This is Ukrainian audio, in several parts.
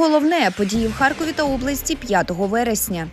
головне події в Харкові та області 5 вересня.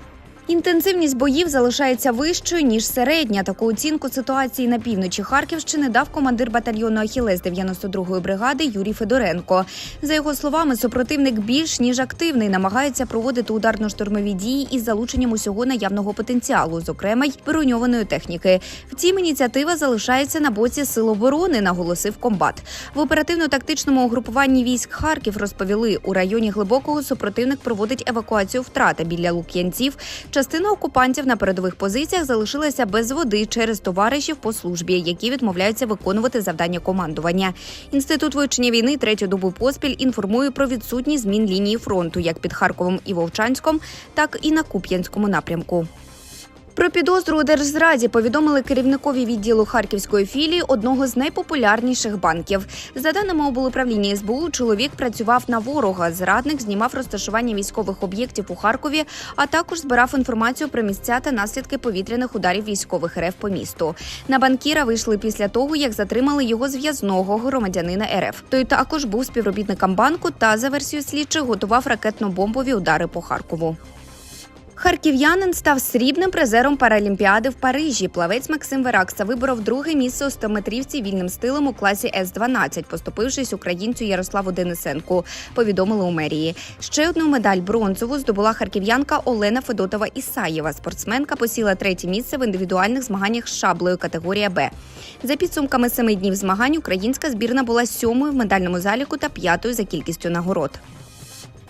Інтенсивність боїв залишається вищою ніж середня. Таку оцінку ситуації на півночі Харківщини дав командир батальйону Ахілес 92-ї бригади Юрій Федоренко. За його словами, супротивник більш ніж активний, намагається проводити ударно-штурмові дії із залученням усього наявного потенціалу, зокрема й броньованої техніки. Втім, ініціатива залишається на боці сил оборони, наголосив комбат. В оперативно-тактичному угрупуванні військ Харків розповіли, у районі глибокого супротивник проводить евакуацію втрати біля Лук'янців. Частина окупантів на передових позиціях залишилася без води через товаришів по службі, які відмовляються виконувати завдання командування. Інститут вивчення війни третю добу поспіль інформує про відсутність змін лінії фронту як під Харковом і Вовчанськом, так і на Куп'янському напрямку. Про підозру у держзраді повідомили керівникові відділу харківської філії одного з найпопулярніших банків. За даними облуправління СБУ, чоловік працював на ворога. Зрадник знімав розташування військових об'єктів у Харкові, а також збирав інформацію про місця та наслідки повітряних ударів військових РФ по місту. На банкіра вийшли після того, як затримали його зв'язного громадянина РФ. Той також був співробітником банку та за версією слідчих готував ракетно-бомбові удари по Харкову. Харків'янин став срібним призером Паралімпіади в Парижі. Плавець Максим Веракса виборов друге місце у 100-метрівці вільним стилем у класі С-12, поступившись українцю Ярославу Денисенку. Повідомили у мерії. Ще одну медаль бронзову здобула харків'янка Олена Федотова Ісаєва. Спортсменка посіла третє місце в індивідуальних змаганнях з шаблею категорія Б. За підсумками семи днів змагань українська збірна була сьомою в медальному заліку та п'ятою за кількістю нагород.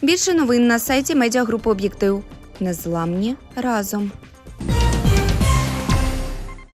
Більше новин на сайті медіагрупи Об'єктив. Незламні разом.